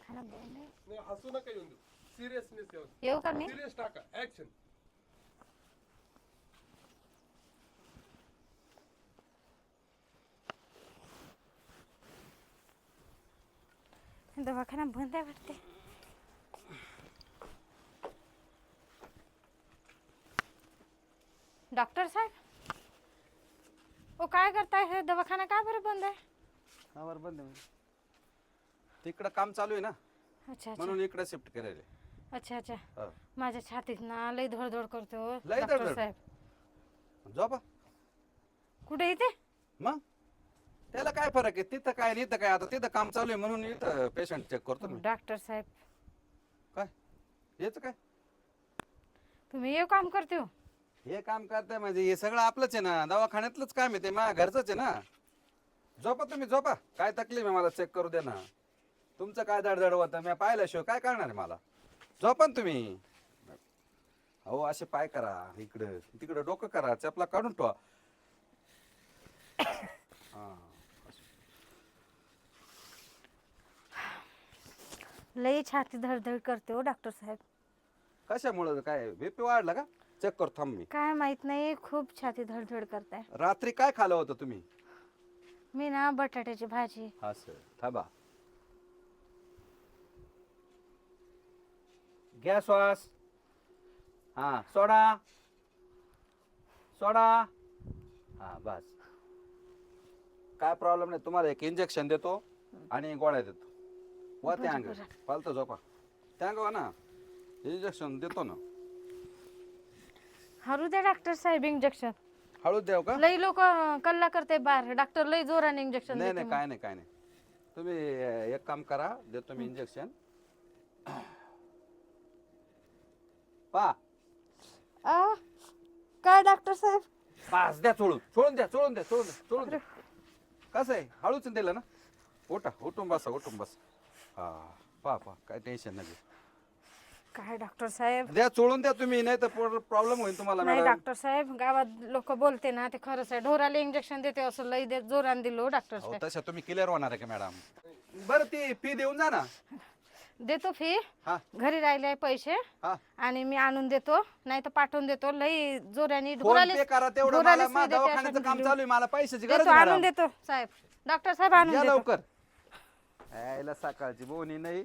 दवाखाना बंद आहे. नाही हसू नका येऊन देऊ. सिरियसनेस येऊन येऊ का मी? सिरियस टाका. ऍक्शन दवाखाना बंद आहे वाटते. डॉक्टर साहेब ओ काय करताय? हे दवाखाना का बरं बंद आहे? हा बरं बंद आहे. तिकडं काम चालू आहे ना. अच्छा अच्छा. म्हणून इकडे शिफ्ट करायला अच्छा अच्छा. हा. माझ्या छातीत ना लई धडधड करतो लई डॉक्टर धडधड? साहेब. झोपा. कुठे इथे मग? त्याला काय फरक आहे? तिथं काय आणि इथं काय? आता तिथं काम चालू आहे म्हणून इथं पेशंट चेक करतो मी. डॉक्टर साहेब. काय? हेच काय? तुम्ही येऊ काम करते हो. हे काम करताय म्हणजे हे सगळं आपलंच आहे ना. दवाखान्यातलंच काम आहे ते. माझ्या घरचंच आहे ना. झोपा तुम्ही झोपा. काय तकलीफ आहे मला चेक करू दे ना. तुमचं काय दडदड होतं? मी पाहिल्याशिवाय काय करणार आहे मला? झोपा ना तुम्ही. अहो असे पाय करा इकडं. तिकडं डोकं करा. चपला काढून ठेवा. हा. लई छाती धडधड करते हो डॉक्टर साहेब. कशामुळं? काय बीपी वाढला का? चेक कर थांब मी. काय माहीत नाही खूप छाती धडधड करताय. रात्री काय खाल्लं होतं तुम्ही? मी ना बटाट्याची भाजी. हा सर थांबा. घ्या श्वास हा सोडा सोडा हा बस काय प्रॉब्लेम नाही. तुम्हाला एक इंजेक्शन देतो आणि गोळ्या देतो. वा त्या अंग पालतं झोपा. त्या अंगावर ना. इंजेक्शन देतो ना. हरू द्या डॉक्टर साहेब इंजेक्शन हळूच देऊ का? लई लोक कल्ला करते बाहेर. डॉक्टर लई जोराने इंजेक्शन नाही नाही काय नाही काय नाही. तुम्ही अं, एक काम करा. देतो मी इंजेक्शन पा. काय डॉक्टर साहेब? पास द्या चोळून. चोळून द्या चोळून द्या चोळून द्या चोळून द्या. कसं आहे? हळूच दिलं ना? उठा उठून बसा उठून बस. हा पा पा. काय टेन्शन नाही काय डॉक्टर साहेब? द्या चोळून द्या तुम्ही. नाही तर प्रॉब्लेम होईल तुम्हाला नाही मॅडम डॉक्टर साहेब गावात लोक बोलते ना ते खरंच आहे ढोराला इंजेक्शन देते असं लई दे जोरान दिलो डॉक्टर अहो साहेब. तशा तुम्ही क्लिअर होणार आहे का मॅडम बरं ती फी देऊन जा ना. देतो फी हा. घरी राहिले पैसे. हा. आणि मी आणून देतो नाही तर पाठवून देतो. लई जोराने फोन ढोराले पे करा तेवढं मला दवाखान्याचं काम. चालू आहे मला पैशाची गरज देतो आहे, आणून मॅडम. देतो साहेब. डॉक्टर साहेब आणून या देतो. लवकर. यायला सकाळची बोनी नाही.